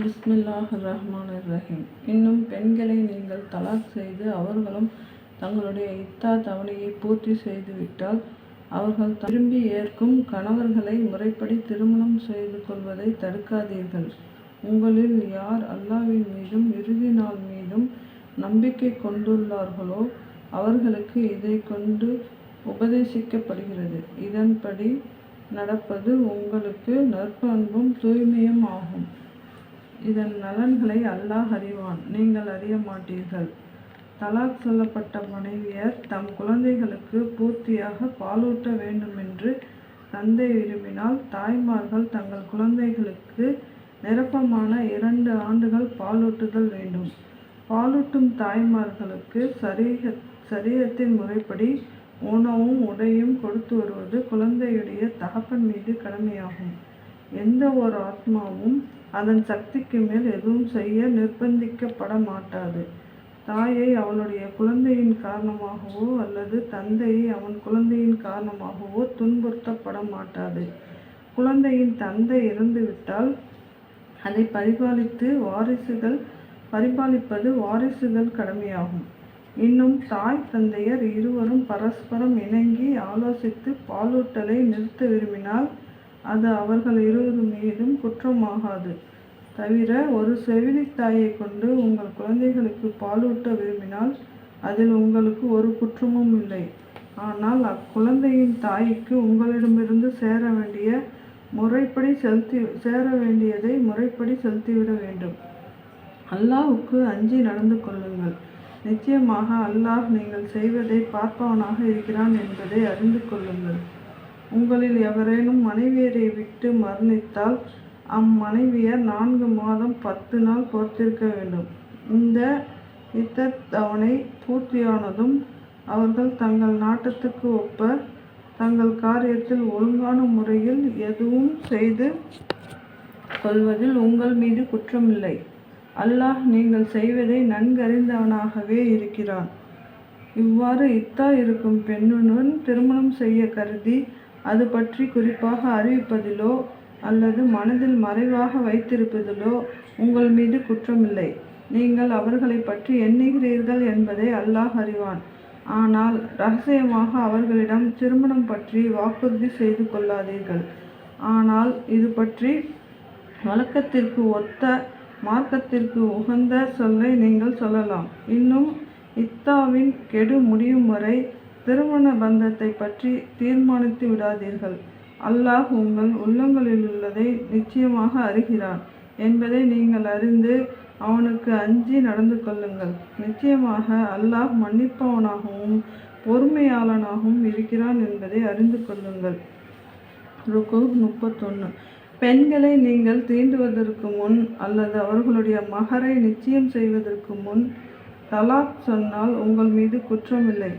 பிஸ்மில்லாஹ் ரஹ்மான் ரஹீம் இன்னும் பெண்களை நீங்கள் தலாக் செய்து அவர்களும் தங்களுடைய இத்தா தவணையை பூர்த்தி செய்துவிட்டால் அவர்கள் திரும்பி ஏற்கும் கணவர்களை முறைப்படி திருமணம் செய்து கொள்வதை தடுக்காதீர்கள். உங்களில் யார் அல்லாவின் மீதும் இறுதி நாள் மீதும் நம்பிக்கை கொண்டுள்ளார்களோ அவர்களுக்கு இதை கொண்டு உபதேசிக்கப்படுகிறது. இதன்படி நடப்பது உங்களுக்கு நற்பண்பும் தூய்மையும் ஆகும். இதன் நலன்களை அல்லாஹ் அறிவான். நீங்கள் அறிய மாட்டீர்கள். தலாக் சொல்லப்பட்ட மனைவியர் தம் குழந்தைகளுக்கு பூர்த்தியாக பாலூட்ட வேண்டுமென்று தந்தை விரும்பினால் தாய்மார்கள் தங்கள் குழந்தைகளுக்கு நிரப்பமான இரண்டு ஆண்டுகள் பாலூட்டுதல் வேண்டும். பாலூட்டும் தாய்மார்களுக்கு சரீக சரீரத்தின் முறைப்படி உணவும் உடையும் கொடுத்து வருவது குழந்தையுடைய தகப்பன் மீது கடமையாகும். எந்த ஒரு ஆத்மாவும் அதன் சக்திக்கு மேல் எதுவும் செய்ய நிர்பந்திக்கப்பட மாட்டாது தாயை அவளுடைய குழந்தையின் காரணமாகவோ அல்லது தந்தையை அவன் குழந்தையின் காரணமாகவோ துன்புறுத்தப்பட மாட்டாது குழந்தையின் தந்தை இறந்துவிட்டால் அதை பரிபாலித்து வாரிசுகள் பரிபாலிப்பது வாரிசுகள் கடமையாகும். இன்னும் தாய் தந்தையர் இருவரும் பரஸ்பரம் இணங்கி ஆலோசித்து பாலூட்டலை நிறுத்த விரும்பினால் அது அவர்கள் இருவர் மீதும் குற்றமாகாது. தவிர ஒரு செவிலித்தாயை கொண்டு உங்கள் குழந்தைகளுக்கு பாலூட்ட விரும்பினால் அதில் உங்களுக்கு ஒரு குற்றமும் இல்லை. ஆனால் அக்குழந்தையின் தாய்க்கு உங்களிடமிருந்து சேர வேண்டிய முறைப்படி செலுத்தி சேர வேண்டியதை முறைப்படி செலுத்திவிட வேண்டும். அல்லாஹுக்கு அஞ்சி நடந்து கொள்ளுங்கள். நிச்சயமாக அல்லாஹ் நீங்கள் செய்வதை பார்ப்பவனாக இருக்கிறான் என்பதை அறிந்து கொள்ளுங்கள். உங்களில் எவரேனும் மனைவியரை விட்டு மரணித்தால் அம்மனைவியர் நான்கு மாதம் பத்து நாள் பொறுத்திருக்க வேண்டும். இந்த யுத்தத்தவணை பூர்த்தியானதும் அவர்கள் தங்கள் நாட்டத்துக்கு ஒப்ப தங்கள் காரியத்தில் ஒழுங்கான முறையில் எதுவும் செய்து கொள்வதில் உங்கள் மீது குற்றமில்லை. அல்லாஹ் நீங்கள் செய்வதை நன்கறிந்தவனாகவே இருக்கிறான். இவ்வாறு இத்தா இருக்கும் பெண்ணுடன் திருமணம் செய்ய கருதி அது பற்றி குறிப்பாக அறிவிப்பதிலோ அல்லது மனதில் மறைவாக வைத்திருப்பதிலோ உங்கள் மீது குற்றமில்லை. நீங்கள் அவர்களை பற்றி எண்ணுகிறீர்கள் என்பதை அல்லாஹ் அறிவான். ஆனால் ரகசியமாக அவர்களிடம் திருமணம் பற்றி வாக்குறுதி செய்து கொள்ளாதீர்கள். ஆனால் இது பற்றி வழக்கத்திற்கு ஒத்த மார்க்கத்திற்கு உகந்த சொல்லை நீங்கள் சொல்லலாம். இன்னும் இத்தாவின் கெடு முடியும் வரை திருமண பந்தத்தை பற்றி தீர்மானித்து விடாதீர்கள். அல்லாஹ் உங்கள் உள்ளங்களில் உள்ளதை நிச்சயமாக அறிகிறான் என்பதை நீங்கள் அறிந்து அவனுக்கு அஞ்சி நடந்து கொள்ளுங்கள். நிச்சயமாக அல்லாஹ் மன்னிப்பவனாகவும் பொறுமையாளனாகவும் இருக்கிறான் என்பதை அறிந்து கொள்ளுங்கள். ருக்கு முப்பத்தொன்று பெண்களை நீங்கள் தீண்டுவதற்கு முன் அல்லது அவர்களுடைய மகரை நிச்சயம் செய்வதற்கு முன் தலாக் சொன்னால் உங்கள் மீது குற்றமில்லை.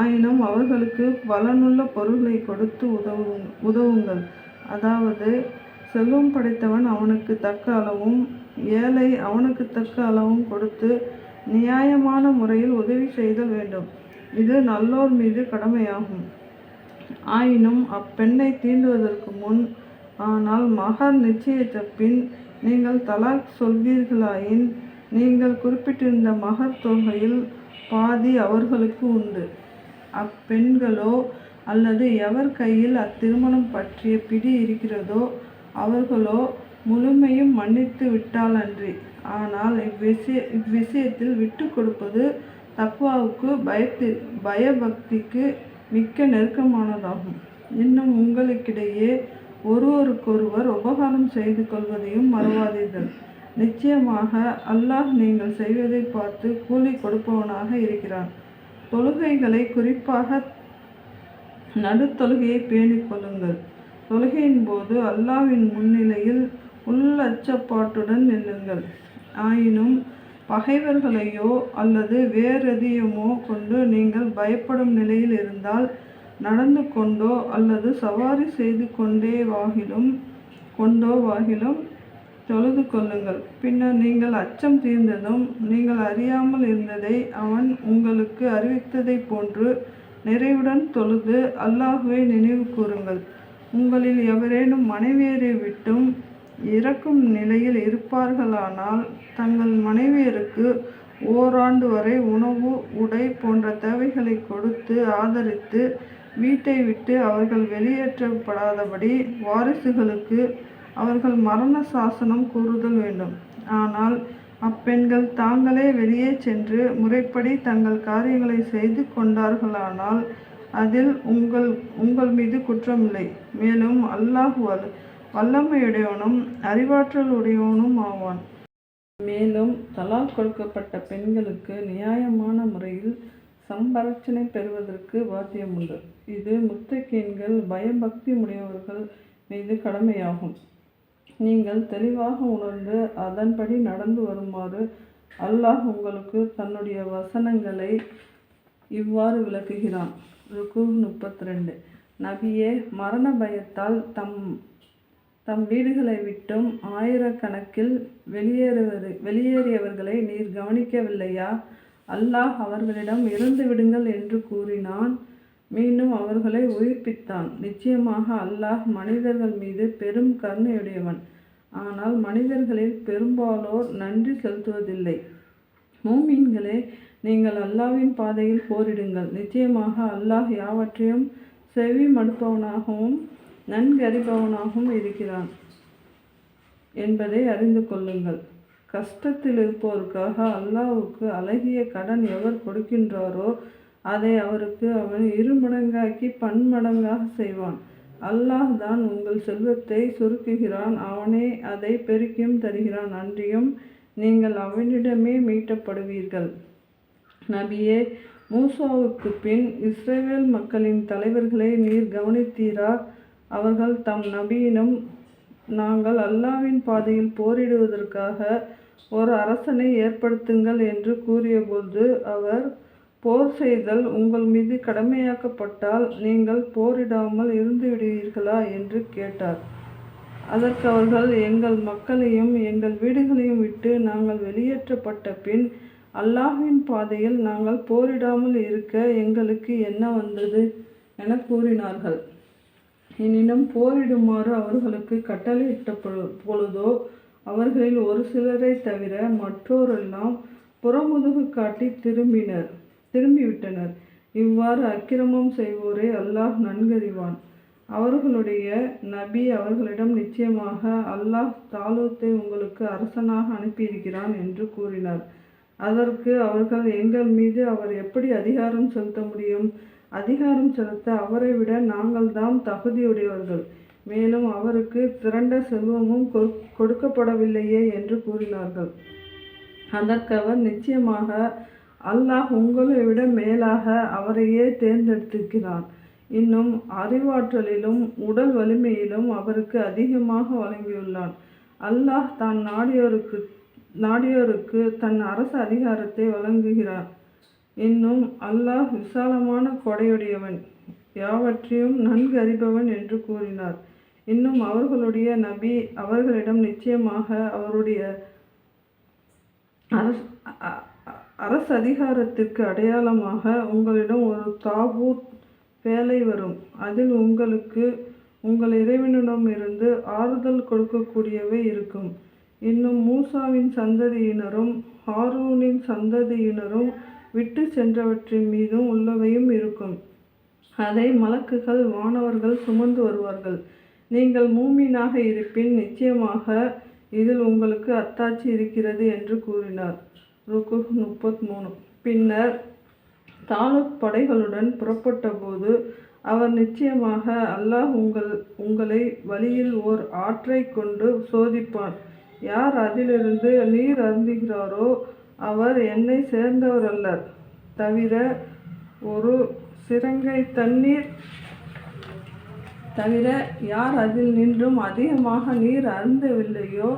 ஆயினும் அவர்களுக்கு பலனுள்ள பொருளை கொடுத்து உதவு உதவுங்கள். அதாவது செல்வம் படைத்தவன் அவனுக்கு தக்க அளவும் ஏழை அவனுக்கு தக்க அளவும் கொடுத்து நியாயமான முறையில் உதவி செய்தல் வேண்டும். இது நல்லோர் மீது கடமையாகும். ஆயினும் அப்பெண்ணை தீண்டுவதற்கு முன் ஆனால் மகர் நிச்சயித்த பின் நீங்கள் தலாக் சொல்வீர்களாயின் நீங்கள் குறிப்பிட்டிருந்த மகர் தொகையில் பாதி அவர்களுக்கு உண்டு. அப்பெண்களோ அல்லது எவர் கையில் அத்திருமணம் பற்றிய பிடி இருக்கிறதோ அவர்களோ முழுமையும் மன்னித்து விட்டாலன்றி. ஆனால் இவ்விஷய இவ்விஷயத்தில் விட்டு கொடுப்பது தக்வாவுக்கு பயத்தி பயபக்திக்கு மிக்க நெருக்கமானதாகும். இன்னும் உங்களுக்கிடையே ஒருவருக்கொருவர் உபகாரம் செய்து கொள்வதையும் மறவாதீர்கள். நிச்சயமாக அல்லாஹ் நீங்கள் செய்வதை பார்த்து கூலி கொடுப்பவனாக இருக்கிறான். தொழுகைகளை குறிப்பாக நடுத்தொழுகையை பேணிக் கொள்ளுங்கள். தொழுகையின் போது அல்லாவின் முன்னிலையில் உள்ளச்சப்பாட்டுடன் நில்லுங்கள். ஆயினும் பகைவர்களையோ அல்லது வேறெதையுமோ கொண்டு நீங்கள் பயப்படும் நிலையில் இருந்தால் நடந்து கொண்டோ அல்லது சவாரி செய்து கொண்டே வாகிலும் கொண்டோ வாகிலும் தொழுது கொள்ளுங்கள். பின்னர் நீங்கள் அச்சம் தீர்ந்ததும் நீங்கள் அறியாமல் இருந்ததை அவன் உங்களுக்கு அறிவித்ததைப் போன்று நிறைவுடன் தொழுது அல்லாஹுவை நினைவு கூறுங்கள். உங்களில் எவரேனும் மனைவியரை விட்டும் இறக்கும் நிலையில் இருப்பார்களானால் தங்கள் மனைவியருக்கு ஓராண்டு வரை உணவு உடை போன்ற தேவைகளை கொடுத்து ஆதரித்து வீட்டை விட்டு அவர்கள் வெளியேற்றப்படாதபடி வாரிசுகளுக்கு அவர்கள் மரண சாசனம் கூறுதல் வேண்டும். ஆனால் அப்பெண்கள் தாங்களே வெளியே சென்று முறைப்படி தங்கள் காரியங்களை செய்து கொண்டார்களானால் அதில் உங்கள் உங்கள் மீது குற்றமில்லை. மேலும் அல்லாஹ் வல் வல்லமையுடையவனும் அறிவாற்றல் உடையவனும் ஆவான். மேலும் தலால் கொடுக்கப்பட்ட பெண்களுக்கு நியாயமான முறையில் சம்பரட்சணை பெறுவதற்கு வாத்தியம் உண்டு இது முத்தக்கீன்கள் பயபக்தி உடையவர்கள் மீது கடமையாகும். நீங்கள் தெளிவாக உணர்ந்து அதன்படி நடந்து வருமாறு அல்லாஹ் உங்களுக்கு தன்னுடைய வசனங்களை இவ்வாறு விளக்குகிறான். ருக்கு முப்பத்தி ரெண்டு நபியே மரண பயத்தால் தம் தம் வீடுகளை விட்டும் ஆயிரக்கணக்கில் வெளியேறுவது வெளியேறியவர்களை நீர் கவனிக்கவில்லையா? அல்லாஹ் அவர்களிடம் இருந்து விடுங்கள் என்று கூறினான். மீண்டும் அவர்களை உயிர்ப்பித்தான். நிச்சயமாக அல்லாஹ் மனிதர்கள் மீது பெரும் கருணையுடையவன். ஆனால் மனிதர்களில் பெரும்பாலோர் நன்றி செலுத்துவதில்லை. மூமீன்களே நீங்கள் அல்லாவின் பாதையில் போரிடுங்கள். நிச்சயமாக அல்லாஹ் யாவற்றையும் செவி மடுப்பவனாகவும் நன்கறிபவனாகவும் இருக்கிறான் என்பதை அறிந்து கொள்ளுங்கள். கஷ்டத்தில் இருப்போருக்காக அல்லாவுக்கு அழகிய கடன் எவர் கொடுக்கின்றாரோ அதை அவருக்கு அவன் இருமடங்காக்கி பன்மடங்காக செய்வான். அல்லாஹ் தான் உங்கள் செல்வத்தை சுருக்குகிறான். அவனே அதை பெருக்கியும் தருகிறான். அன்றியும் நீங்கள் அவனிடமே மீட்டப்படுவீர்கள். நபியே மூசாவுக்கு பின் இஸ்ரேல் மக்களின் தலைவர்களை நீர் கவனித்தீரா? அவர்கள் தம் நபியினும் நாங்கள் அல்லாவின் பாதையில் போரிடுவதற்காக ஒரு அரசனை ஏற்படுத்துங்கள் என்று கூறியபோது அவர் போர் செய்தல் உங்கள் மீது கடமையாக்கப்பட்டால் நீங்கள் போரிடாமல் இருந்து விடுவீர்களா என்று கேட்டார். அதற்கு அவர்கள் எங்கள் மக்களையும் எங்கள் வீடுகளையும் விட்டு நாங்கள் வெளியேற்றப்பட்ட பின் அல்லாஹின் பாதையில் நாங்கள் போரிடாமல் இருக்க எங்களுக்கு என்ன வந்தது? என கூறினார்கள். எனினும் போரிடுமாறு அவர்களுக்கு கட்டளையிட்ட பொழுதோ அவர்களில் ஒரு சிலரை தவிர மற்றோரெல்லாம் புறமுதுகு காட்டி திரும்பினர். திரும்பிவிட்டனர். இவ்வாறு அக்கிரமம் செய்வோரை அல்லாஹ் நன்கறிவான். அவர்களுடைய நபி அவர்களிடம் நிச்சயமாக அல்லாஹ் தாலூத்தை உங்களுக்கு அரசனாக அனுப்பியிருக்கிறான் என்று கூறினார். அதற்கு அவர்கள் எங்கள் மீது அவர் எப்படி அதிகாரம் செலுத்த முடியும்? அதிகாரம் செலுத்த அவரை விட நாங்கள் தான் தகுதியுடையவர்கள். மேலும் அவருக்கு திரண்ட செல்வமும் கொ- கொடுக்கப்படவில்லையே என்று கூறினார்கள். அதற்கு அவர் நிச்சயமாக அல்லாஹ் உங்களை விட மேலாக அவரையே தேர்ந்தெடுத்திருக்கிறார் இன்னும் அறிவாற்றலிலும் உடல் வலிமையிலும் அவருக்கு அதிகமாக வழங்கியுள்ளான். அல்லாஹ் தான் நாடியோருக்கு நாடியோருக்கு தன் அரசு அதிகாரத்தை வழங்குகிறார். இன்னும் அல்லாஹ் விசாலமான கொடையுடையவன் யாவற்றையும் நன்கு அறிபவன் என்று கூறினார். இன்னும் அவர்களுடைய நபி அவர்களிடம் நிச்சயமாக அவருடைய அரசு அரச அதிகாரத்திற்கு அடையாளமாக உங்களிடம் ஒரு தாபூத் வேலை வரும். அதில் உங்களுக்கு உங்கள் இறைவனிடமிருந்து ஆறுதல் கொடுக்கக்கூடியவை இருக்கும். இன்னும் மூசாவின் சந்ததியினரும் ஹாரூனின் சந்ததியினரும் விட்டு சென்றவற்றின் மீதும் உள்ளவையும் இருக்கும். அதை மலக்குகள் வானவர்கள் சுமந்து வருவார்கள். நீங்கள் மூமீனாக இருப்பின் நிச்சயமாக இதில் உங்களுக்கு அத்தாட்சி இருக்கிறது என்று கூறினார். ருக்கு முப்பத்தி மூணு பின்னர் தாலுக் படைகளுடன் புறப்பட்டபோது அவர் நிச்சயமாக அல்லாஹ் உங்கள் உங்களை வழியில் ஓர் ஆற்றை கொண்டு சோதிப்பான் யார் அதிலிருந்து நீர் அருந்துகிறாரோ அவர் என்னை சேர்ந்தவர் அல்லர் தவிர ஒரு சிறங்கை தண்ணீர் தவிர யார் அதில் நின்றும் அதிகமாக நீர் அருந்தவில்லையோ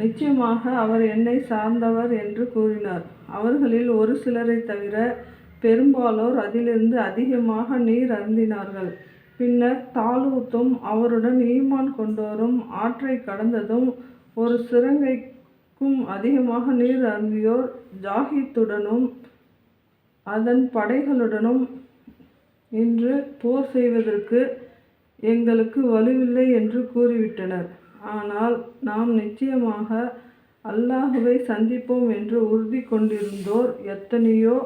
நிச்சயமாக அவர் என்னை சார்ந்தவர் என்று கூறினார். அவர்களில் ஒரு சிலரை தவிர பெரும்பாலோர் அதிலிருந்து அதிகமாக நீர் அருந்தினார்கள். பின்னர் தாலூத்தும் அவருடன் ஈமான் கொண்டோரும் ஆற்றை கடந்ததும் ஒரு சிறங்கைக்கும் அதிகமாக நீர் அருந்தியோர் ஜாகித்துடனும் அதன் படைகளுடனும் இன்று போர் செய்வதற்கு எங்களுக்கு வலுவில்லை என்று கூறிவிட்டனர். ஆனால் நாம் நிச்சயமாக அல்லாஹுவை சந்திப்போம் என்று உறுதி கொண்டிருந்தோர் எத்தனையோ?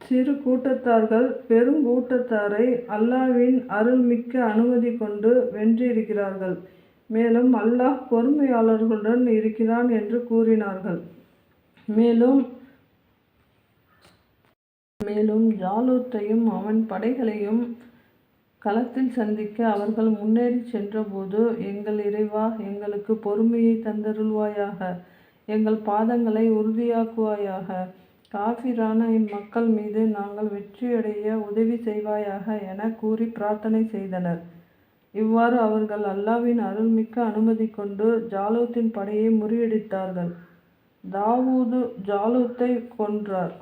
சிறு கூட்டத்தார்கள் பெருங்கூட்டத்தாரை அல்லாஹ்வின் அருள்மிக்க அனுமதி கொண்டு வென்றிருக்கிறார்கள். மேலும் அல்லாஹ் பொறுமையாளர்களுடன் இருக்கிறான் என்று கூறினார்கள். மேலும் மேலும் ஜாலூத்தையும் அவன் படைகளையும் களத்தில் சந்திக்க அவர்கள் முன்னேறிச் சென்றபோது எங்கள் இறைவா எங்களுக்கு பொறுமையை தந்தருள்வாயாக. எங்கள் பாதங்களை உறுதியாக்குவாயாக. காஃபிரான இம்மக்கள் மீது நாங்கள் வெற்றியடைய உதவி செய்வாயாக என கூறி பிரார்த்தனை செய்தனர். இவ்வாறு அவர்கள் அல்லாவின் அருள்மிக்க அனுமதி கொண்டு ஜாலூத்தின் படையை முறியடித்தார்கள். தாவூது ஜாலூத்தை கொன்றார்.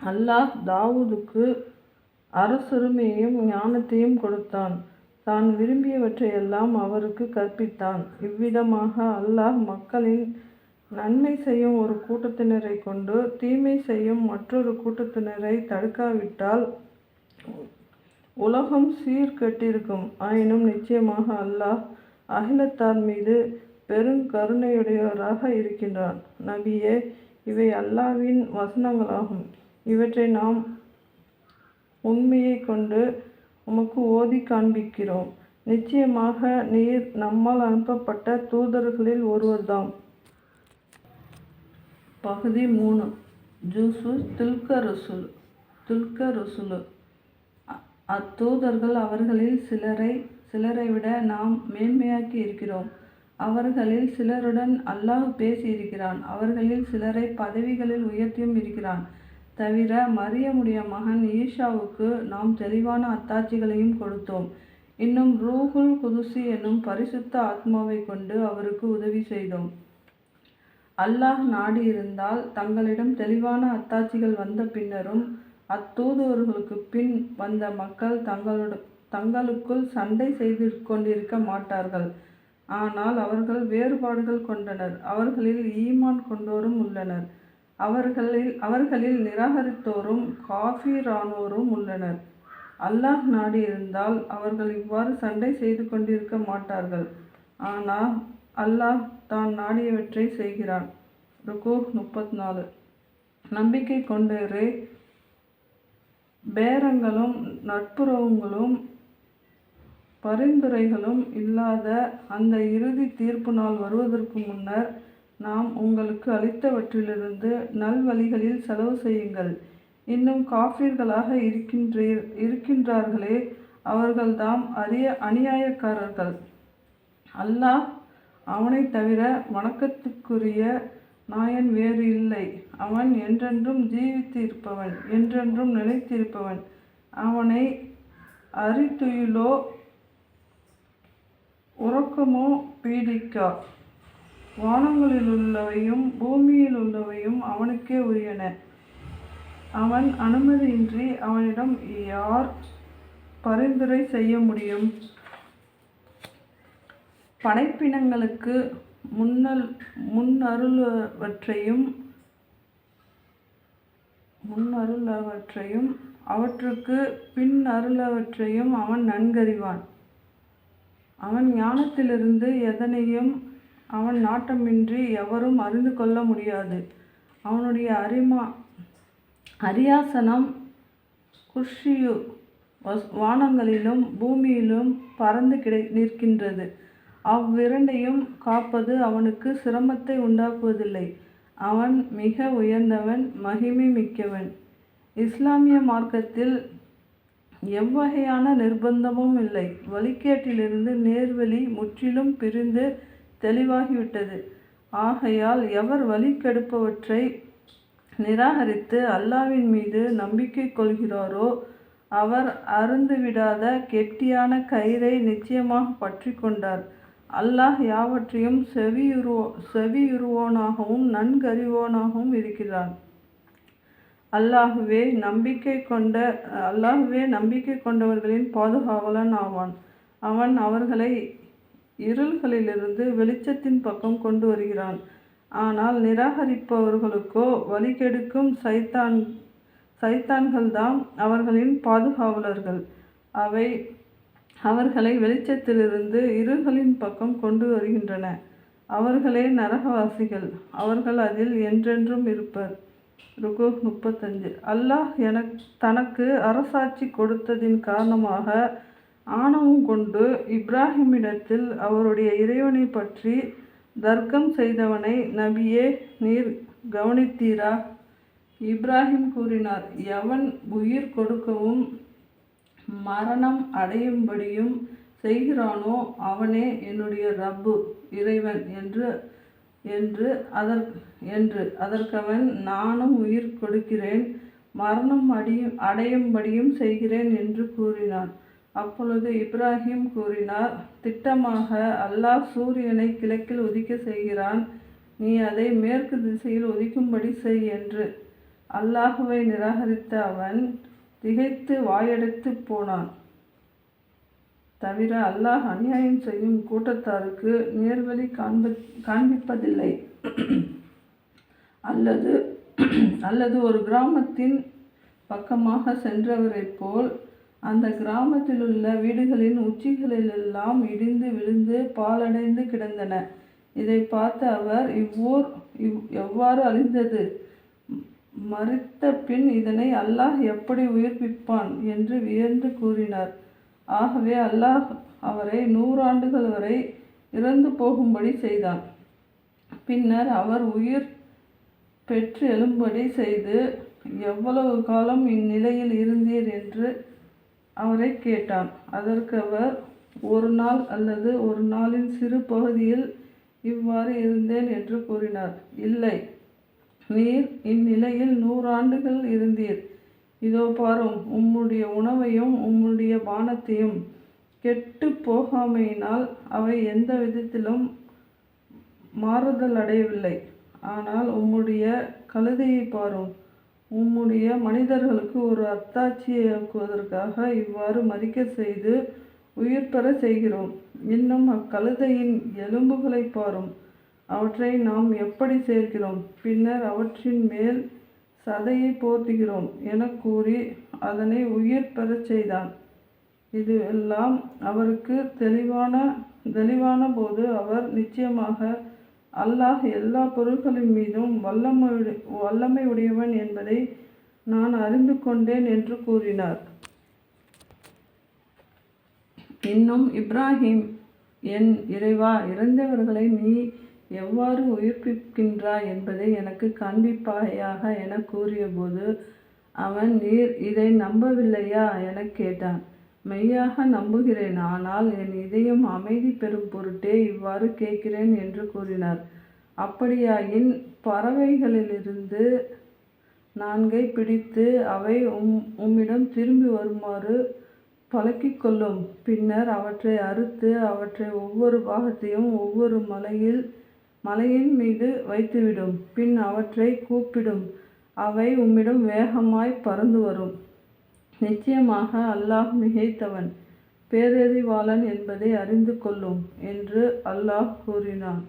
அல்லாஹ் தாவூதுக்கு அரசுரிமையையும் ஞானத்தையும் கொடுத்தான். தான் விரும்பியவற்றையெல்லாம் அவருக்கு கற்பித்தான். இவ்விதமாக அல்லாஹ் மக்களின் நன்மை செய்யும் ஒரு கூட்டத்தினரை கொண்டு தீமை செய்யும் மற்றொரு கூட்டத்தினரை தடுக்காவிட்டால் உலகம் சீர்கெட்டிருக்கும். ஆயினும் நிச்சயமாக அல்லாஹ் அகிலத்தார் மீது பெருங்கருணையுடையவராக இருக்கின்றான். நபியே இவை அல்லாவின் வசனங்களாகும். இவற்றை நாம் உண்மையை கொண்டு உமக்கு ஓதி காண்பிக்கிறோம். நிச்சயமாக நீர் நம்மால் அனுப்பப்பட்ட தூதர்களில் ஒருவர்தாம். பகுதி மூணு. ஜூசு துல்க ருசுல் துல்க ருசுலு. அத்தூதர்கள் அவர்களில் சிலரை சிலரை விட நாம் மேன்மையாக்கி இருக்கிறோம். அவர்களில் சிலருடன் அல்லாஹ் பேசியிருக்கிறான். அவர்களில் சிலரை பதவிகளில் உயர்த்தியும் இருக்கிறான். தவிர மரியமுடைய மகன் ஈஷாவுக்கு நாம் தெளிவான அத்தாட்சிகளையும் கொடுத்தோம். இன்னும் ரூஹுல் குதுசி என்னும் பரிசுத்த ஆத்மாவை கொண்டு அவருக்கு உதவி செய்தோம். அல்லாஹ் நாடியிருந்தால் தங்களிடம் தெளிவான அத்தாட்சிகள் வந்த பின்னரும் அத்தூதுவர்களுக்கு பின் வந்த மக்கள் தங்களோட தங்களுக்குள் சண்டை செய்து கொண்டிருக்க மாட்டார்கள். ஆனால் அவர்கள் வேறுபாடுகள் கொண்டனர். அவர்களில் ஈமான் கொண்டோரும் உள்ளனர். அவர்களில் அவர்களில் நிராகரித்தோரும் காஃபிரானோரும் உள்ளனர். அல்லாஹ் நாடியிருந்தால் அவர்கள் இவ்வாறு சண்டை செய்து கொண்டிருக்க மாட்டார்கள். ஆனால் அல்லாஹ் தான் நாடியவற்றை செய்கிறான். ருகோ முப்பத்தி நாலு நம்பிக்கை கொண்டரே பேரங்களும் நட்புறவுங்களும் பரிந்துரைகளும் இல்லாத அந்த இறுதி தீர்ப்பு நாள் வருவதற்கு முன்னர் நாம் உங்களுக்கு அளித்தவற்றிலிருந்து நல்வழிகளில் செலவு செய்யுங்கள். இன்னும் காஃபிர்களாக இருக்கின்றீர் இருக்கின்றார்களே அவர்கள்தாம் அரிய அநியாயக்காரர்கள். அல்லாஹ் அவனைத் தவிர வணக்கத்துக்குரிய நாயன் வேறு இல்லை. அவன் என்றென்றும் ஜீவித்திருப்பவன் என்றென்றும் நிலைத்திருப்பவன். அவனை அரித்துயிலோ உறக்கமோ பீடிக்கா. வானங்களில் உள்ளவையும் பூமியில் உள்ளவையும் அவனுக்கே உரியன. அவன் அனுமதியின்றி அவனிடம் யார் பரிந்துரை செய்ய முடியும்? படைப்பினங்களுக்கு முன்னல் முன்னருளவற்றையும் முன்னருளவற்றையும் அவற்றுக்கு பின் அருளவற்றையும் அவன் நன்கறிவான். அவன் ஞானத்திலிருந்து எதனையும் அவன் நாட்டமின்றி எவரும் அறிந்து கொள்ள முடியாது. அவனுடைய அரிமா அரியாசனம் குர்ஷியு வஸ் வானங்களிலும் பூமியிலும் பறந்து கிடை நிற்கின்றது. அவ்விரண்டையும் காப்பது அவனுக்கு சிரமத்தை உண்டாக்குவதில்லை. அவன் மிக உயர்ந்தவன் மகிமை மிக்கவன். இஸ்லாமிய மார்க்கத்தில் எவ்வகையான நிர்பந்தமும் இல்லை. வழிகேட்டிலிருந்து நேர்வழி முற்றிலும் பிரிந்து தெளிவாகிவிட்டது. ஆகையால் எவர் வழி கெடுப்பவற்றை நிராகரித்து அல்லாவின் மீது நம்பிக்கை கொள்கிறாரோ அவர் அருந்துவிடாத கெட்டியான கயிறை நிச்சயமாக பற்றி கொண்டார் அல்லாஹ் யாவற்றையும் செவியுருவோ செவியுறுவோனாகவும் நன்கறிவோனாகவும் இருக்கிறான். அல்லாஹுவே நம்பிக்கை கொண்ட அல்லாஹுவே நம்பிக்கை கொண்டவர்களின் பாதுகாவலன் ஆவான். அவன் அவர்களை இருள்களிலிருந்து வெளிச்சத்தின் பக்கம் கொண்டு வருகிறான். ஆனால் நிராகரிப்பவர்களுக்கோ வழிகெடுக்கும் சைத்தான் சைத்தான்கள்தான் அவர்களின் பாதுகாவலர்கள். அவை அவர்களை வெளிச்சத்திலிருந்து இருள்களின் பக்கம் கொண்டு வருகின்றன. அவர்களே நரகவாசிகள். அவர்கள் அதில் என்றென்றும் இருப்பர். ருகு முப்பத்தஞ்சு. அல்லாஹ் எனக் தனக்கு அரசாட்சி கொடுத்ததின் காரணமாக ஆணவம் கொண்டு இப்ராஹிமிடத்தில் அவருடைய இறைவனை பற்றி தர்க்கம் செய்தவனை நபியே நீர் கவனித்தீரா? இப்ராஹிம் கூறினார் எவன் உயிர் கொடுக்கவும் மரணம் அடையும்படியும் செய்கிறானோ அவனே என்னுடைய ரப்பு இறைவன் என்று என்று அதற் என்று அதற்கவன் நானும் உயிர் கொடுக்கிறேன் மரணம் அடியும் அடையும்படியும் செய்கிறேன் என்று கூறினான் அப்பொழுது இப்ராஹிம் கூறினார் திட்டமாக அல்லாஹ் சூரியனை கிழக்கில் உதிக்க செய்கிறான். நீ அதை மேற்கு திசையில் உதிக்கும்படி செய் என்று. அல்லாஹுவை நிராகரித்த அவன் திகைத்து வாயெடுத்து போனான். தவிர அல்லாஹ் அநியாயம் செய்யும் கூட்டத்தாருக்கு நேர்வழி காண்ப காண்பிப்பதில்லை. அல்லது அல்லது ஒரு கிராமத்தின் பக்கமாக சென்றவரைப் போல் அந்த கிராமத்திலுள்ள வீடுகளின் உச்சிகளிலெல்லாம் இடிந்து விழுந்து பாலடைந்து கிடந்தன. இதை பார்த்த அவர் இவ்வூர் இவ் எவ்வாறு அழிந்தது? மறித்த பின் இதனை அல்லாஹ் எப்படி உயிர்ப்பிப்பான்? என்று வியந்து கூறினார். ஆகவே அல்லாஹ் அவரை நூறாண்டுகள் வரை இறந்து போகும்படி செய்தான். பின்னர் அவர் உயிர் பெற்று எழும்படி செய்து எவ்வளவு காலம் இந்நிலையில் இருந்தீர்? என்று அவரை கேட்டான். அதற்கு அவர் ஒரு நாள் அல்லது ஒரு நாளின் சிறு பகுதியில் இவ்வாறு இருந்தேன் என்று கூறினார். இல்லை நீர் இந்நிலையில் நூறாண்டுகள் இருந்தீர். இதோ பாரும் உம்முடைய உணவையும் உம்முடைய பானத்தையும் கெட்டு போகாமையினால் அவை எந்த விதத்திலும் மாறுதல் அடையவில்லை ஆனால் உம்முடைய கழுதையை பாரும் உம்முடைய மனிதர்களுக்கு ஒரு அத்தாட்சியாக்குவதற்காக இவ்வாறு மறிக்க செய்து உயிர் பெற செய்கிறோம். இன்னும் அக்கழுதையின் எலும்புகளை பாரும். அவற்றை நாம் எப்படி சேர்க்கிறோம்? பின்னர் அவற்றின் மேல் சதையை போர்த்துகிறோம் என கூறி அதனை உயிர் பெறச் செய்தான். இது எல்லாம் அவருக்கு தெளிவான தெளிவான போது அவர் நிச்சயமாக அல்லாஹ் எல்லா பொருட்களின் மீதும் வல்லமை வல்லமை உடையவன் என்பதை நான் அறிந்து கொண்டேன் என்று கூறினார். இன்னும் இப்ராஹிம் என் இறைவா இறந்தவர்களை நீ எவ்வாறு உயிர்ப்பிக்கின்றாய் என்பதை எனக்கு காண்பிப்பாயாக என கூறியபோது அவன் நீர் இதை நம்பவில்லையா? எனக் கேட்டான். மெய்யாக நம்புகிறேன். ஆனால் என் இதயம் அமைதி பெறும் பொருட்டே இவ்வாறு கேட்கிறேன் என்று கூறினார். அப்படியாயின் பறவைகளிலிருந்து நான்கை பிடித்து அவை உம் உம்மிடம் திரும்பி வருமாறு பழக்கிக்கொள்ளும் பின்னர் அவற்றை அறுத்து அவற்றை ஒவ்வொரு பாகத்தையும் ஒவ்வொரு மலையில் மலையின் மீது வைத்துவிடும். பின் அவற்றை கூப்பிடும். அவை உம்மிடம் வேகமாய் பறந்து வரும். நிச்சயமாக அல்லாஹ் மிகைத்தவன். பேரறிவாளன் என்பதை அறிந்து கொள்ளும் என்று அல்லாஹ் கூறினான்.